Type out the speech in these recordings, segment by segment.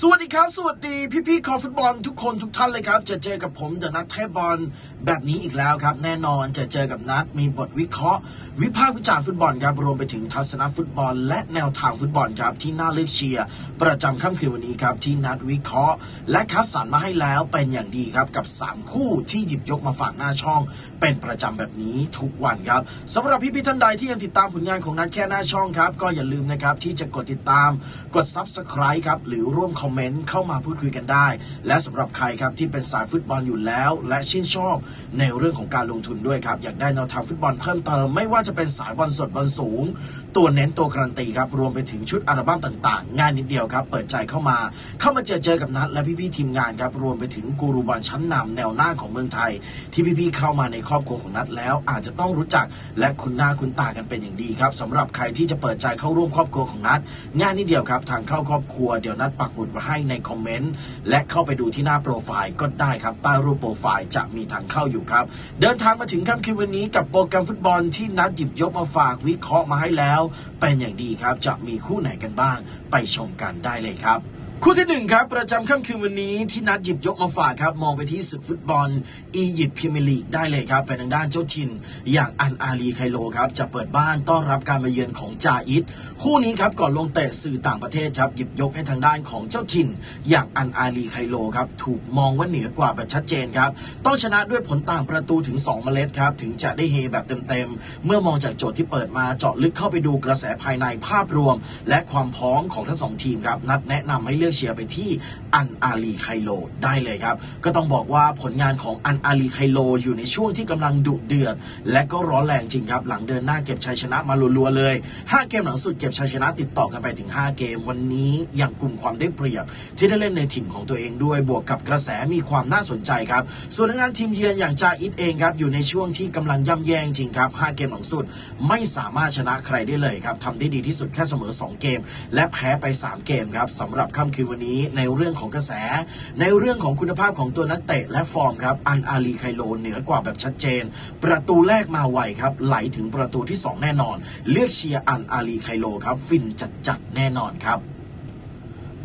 สวัสดีครับ สวัสดีพี่ๆคอฟุตบอลทุกคนทุกท่านเลยครับ จะเจอกับผมเดอะนัทเทบอลแบบนี้อีกแล้วครับ แน่นอนจะเจอกับนัดมีบทวิเคราะห์ วิพากษ์วิจารณ์ฟุตบอลครับรวมไปถึงทัศนฟุตบอล และแนวทางฟุตบอลครับที่น่าเลือกเชียร์ประจำค่ำคืนวันนี้ครับที่นัดวิเคราะห์ และคัดสรรมาให้แล้วเป็นอย่างดีครับกับ 3 คู่ที่หยิบยกมาฝากหน้าช่อง เป็นประจำแบบนี้ทุกวันครับสำหรับพี่ๆท่านใดที่ยังติดตามผลงานของนัดแค่หน้าช่องครับก็อย่าลืมนะครับที่จะกดติดตามกด Subscribe ครับหรือร่วมคอมเมนต์เข้ามาพูดคุยกันได้ และสำหรับใครครับที่เป็นสายฟุตบอลอยู่แล้ว และชื่นชอบในเรื่องของการลงทุนด้วยครับ อยากได้แนวทางฟุตบอลเพิ่มเติม ไม่ว่าจะเป็นสายบอลสดบอลสูง ตัวเน้นตัวการันตีครับ รวมไปถึงชุดอัลบั้มต่างๆ งานนิดเดียวครับ เปิดใจเข้ามา เข้ามาเจอเจอกับนัดและพี่ๆทีมงานครับ รวมไปถึงกูรูบอลชั้นนำแนวหน้าของเมืองไทย ที่พี่ๆเข้ามาในครอบครัวของนัดแล้ว อาจจะต้องรู้จักและคุ้นหน้าคุ้นตากันเป็นอย่างดีครับสำหรับใครที่จะเปิดใจเข้าร่วมครอบครัวของนัดงานนิดเดียวครับทางเข้าครอบครัวเดี๋ยวนัดปักหมุดดมาให้ในคอมเมนต์และเข้าไปดูที่หน้าโปรไฟล์ก็ได้ครับใต้รูปโปรไฟล์จะมีทางเข้าอยู่ครับ เดินทางมาถึงค่ำคืนวันนี้กับโปรแกรมฟุตบอลที่นัดหยิบยกมาฝากวิเคราะห์มาให้แล้ว เป็นอย่างดีครับจะมีคู่ไหนกันบ้าง ไปชมกันได้เลยครับ คู่ที่หนึ่งครับประจำค่ำคืนวันนี้ที่นัดหยิบยกมาฝากครับ มองไปที่ศึกฟุตบอล อียิปต์พรีเมียร์ลีกได้เลยครับเป็นทางด้านเจ้าถิ่นอย่างอันอาลีไคโลครับจะเปิดบ้านต้อนรับการมาเยือนของจาอิดคู่นี้ครับก่อนลงเตะสื่อต่างประเทศครับหยิบยกให้ทางด้านของเจ้าถิ่นอย่างอันอาลีไคโลครับถูกมองว่าเหนือกว่าแบบชัดเจนครับต้องชนะด้วยผลต่างประตูถึง 2 เมล็ดครับถึงจะได้เฮแบบเต็มๆเมื่อมองจากโจทย์ที่เปิดมาเจาะลึกเข้าไปดูกระแสภายในภาพรวม และความพร้อมของทั้งสองทีมครับนัดแนะนำให้เลือกเชียร์ไปที่อันอาลีไคโลได้เลยครับ ก็ต้องบอกว่าผลงานของอันอาลีไคโลอยู่ในช่วงที่กำลังดุเดือด และก็ร้อนแรงจริงครับ หลังเดินหน้าเก็บชัยชนะมาลัวๆเลย 5 เกมหลังสุดเก็บชัยชนะติดต่อกันไปถึง 5 เกมวันนี้ยังกลุ่มความได้เปรียบ ที่ได้เล่นในถิ่นของตัวเองด้วยบวกกับกระแสมีความน่าสนใจครับ ส่วนทางด้านทีมเยือนอย่างจาอิดเองครับอยู่ในช่วงที่กำลังย่ำแย่จริงครับ 5 เกมหลังสุดไม่สามารถชนะใครได้เลยครับทำได้ดีที่สุดแค่เสมอ 2 เกม และแพ้ไป 3 เกมครับสำหรับค่ำคืนวันนี้ในเรื่องของกระแส ในเรื่องของคุณภาพของตัวนักเตะและฟอร์มครับอันอาลีไคโลเหนือกว่าแบบชัดเจน ประตูแรกมาไวครับไหลถึงประตูที่ 2 แน่นอน เลือกเชียร์อันอาลีไคโลครับฟินจัดจัดแน่นอนครับ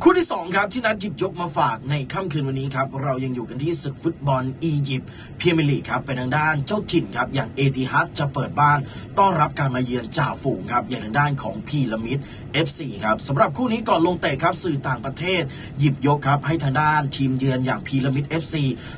คู่ที่ 2 ครับที่นัดหยิบยกมาฝากในค่ำคืนวันนี้ครับ เรายังอยู่กันที่ศึกฟุตบอลอียิปต์เมียร์ลีครับเป็นทางด้านเจ้าถิ่นครับ อย่างเอติฮัดจะเปิดบ้าน ต้อนรับการมาเยือนจ่าฝูงครับ อย่างทางด้านของพีระมิด FC ครับสำหรับคู่นี้ก่อนลงเตะครับสื่อต่างประเทศ หยิบยกครับ ให้ทางด้านทีมเยือนอย่างพีระมิด FC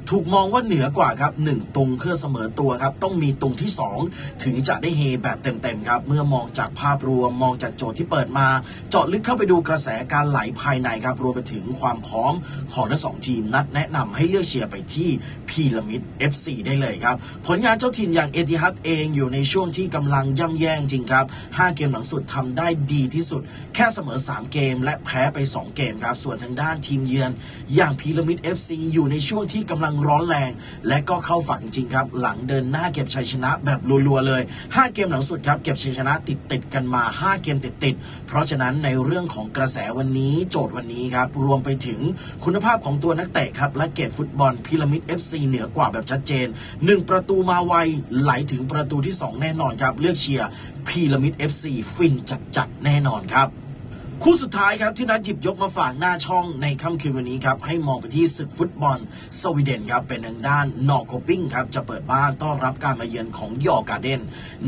ถูกมองว่าเหนือกว่าครับหนึ่งตรงเครื่องเสมอตัวครับต้องมีตรงที่ 2 ถึงจะได้เฮแบบเต็มๆครับเมื่อมองจากภาพรวมมองจากโจทย์ที่เปิดมา เจาะลึกเข้าไปดูกระแสการไหลภายในครับรวมไปถึงความพร้อมของทั้งสองทีมนัดแนะนำให้เลือกเชียร์ไปที่พีระมิด FC ได้เลยครับ ผลงานเจ้าถิ่นอย่างเอติฮัดเองอยู่ในช่วงที่กำลังย่ำแย่จริงครับ 5 เกมหลังสุดทำได้ดีที่สุด แค่เสมอ 3 เกม และแพ้ไป 2 เกมครับ ส่วนทางด้านทีมเยือน อย่างพีระมิด FC อยู่ในช่วงที่กำลังร้อนแรง และก็เข้าฝักจริงครับ หลังเดินหน้าเก็บชัยชนะแบบรัวๆเลย 5 เกมหลังสุดครับเก็บชัยชนะติดติดกันมา 5 เกมติดๆเพราะฉะนั้นในเรื่องของกระแสวันนี้โจทย์วันนี้ครับ รวมไปถึงคุณภาพของตัวนักเตะครับ และเกตฟุตบอลพีระมิด FC เหนือกว่าแบบชัดเจน 1 ประตูมาไวไหลถึงประตูที่ 2 แน่นอนครับ เลือกเชียร์พีระมิด FC ฟินจัดๆแน่นอนครับ คู่สุดท้ายครับที่นัดหยิบยกมาฝากหน้าช่องในค่ำคืนวันนี้ครับให้มองไปที่ศึกฟุตบอลสวีเดนครับเป็นทางด้านนอร์โคปิ้งครับจะเปิดบ้านต้อนรับการมาเยือนของยอร์การ์เดน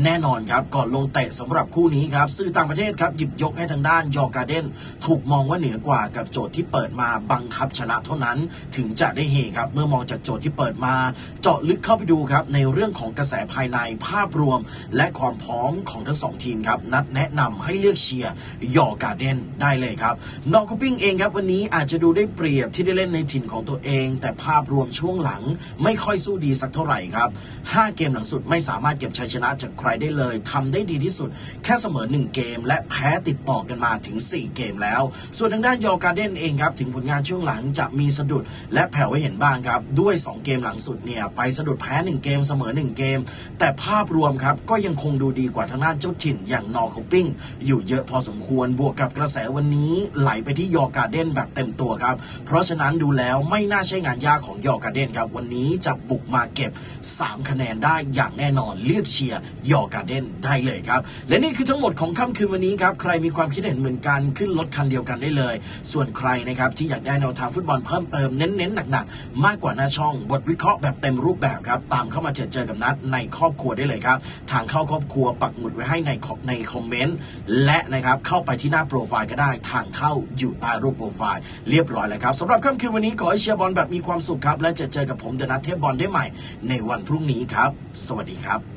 แน่นอนครับก่อนลงเตะสำหรับคู่นี้ครับสื่อต่างประเทศครับหยิบยกให้ทางด้านยอร์การ์เดนถูกมองว่าเหนือกว่ากับโจทย์ที่เปิดมาบังคับชนะเท่านั้น ถึงจะได้เฮครับเมื่อมองจากโจทย์ที่เปิดมา เจาะลึกเข้าไปดูครับในเรื่องของกระแสภายในภาพรวม และความพร้อมของทั้งสองทีมครับนัดแนะนำให้เลือกเชียร์ยอร์การ์เดนได้เลยครับนอร์คูปิ้งเองครับวันนี้อาจจะดูได้เปรียบที่ได้เล่นในถิ่นของตัวเอง แต่ภาพรวมช่วงหลังไม่ค่อยสู้ดีสักเท่าไหร่ครับ 5 เกมหลังสุดไม่สามารถเก็บชัยชนะจากใครได้เลยทำได้ดีที่สุด แค่เสมอ 1 เกม และแพ้ติดต่อกันมาถึง 4 เกมแล้ว ส่วนทางด้านยอร์การ์เดนเองครับถึงผลงานช่วงหลังจะมีสะดุดและแผ่วไว้เห็นบ้างครับด้วย 2 เกมหลังสุดเนี่ยไปสะดุดแพ้ 1 เกมเสมอ 1 เกม แต่ภาพรวมครับก็ยังคงดูดีกว่าทางด้านเจ้าถิ่นอย่างนอคูปิ้งอยู่เยอะพอสมควรบวกกับกระแสแสวันนี้ไหลไปที่ยอการ์เด้นแบบเต็มตัวครับ เพราะฉะนั้นดูแล้วไม่น่าใช่งานยากของยอการ์เด้นครับ วันนี้จะบุกมาเก็บ 3 คะแนนได้อย่างแน่นอนเลือกเชียร์ยอการ์เด้นได้เลยครับ และนี่คือทั้งหมดของค่ำคืนวันนี้ครับ ใครมีความคิดเห็นเหมือนกันขึ้นรถคันเดียวกันได้เลย ส่วนใครนะครับที่อยากได้แนวทางฟุตบอลเพิ่มเติมเน้นๆหนักๆมากกว่าหน้าช่องบทวิเคราะห์แบบเต็มรูปแบบครับตามเข้ามาเจอเจอกับนัดในครอบครัวได้เลยครับทางเข้าครอบครัวปักหมุดไว้ให้ในในคอมเมนต์และนะครับเข้าไปที่หน้าโปรไฟล์ก็ได้ ทางเข้าอยู่ใต้รูปโปรไฟล์เรียบร้อยแล้วครับสำหรับค่ำคืนวันนี้ขอให้เชียร์บอลแบบมีความสุขครับ และจะเจอกับผมเดนัทเทพบอลได้ใหม่ ในวันพรุ่งนี้ครับ สวัสดีครับ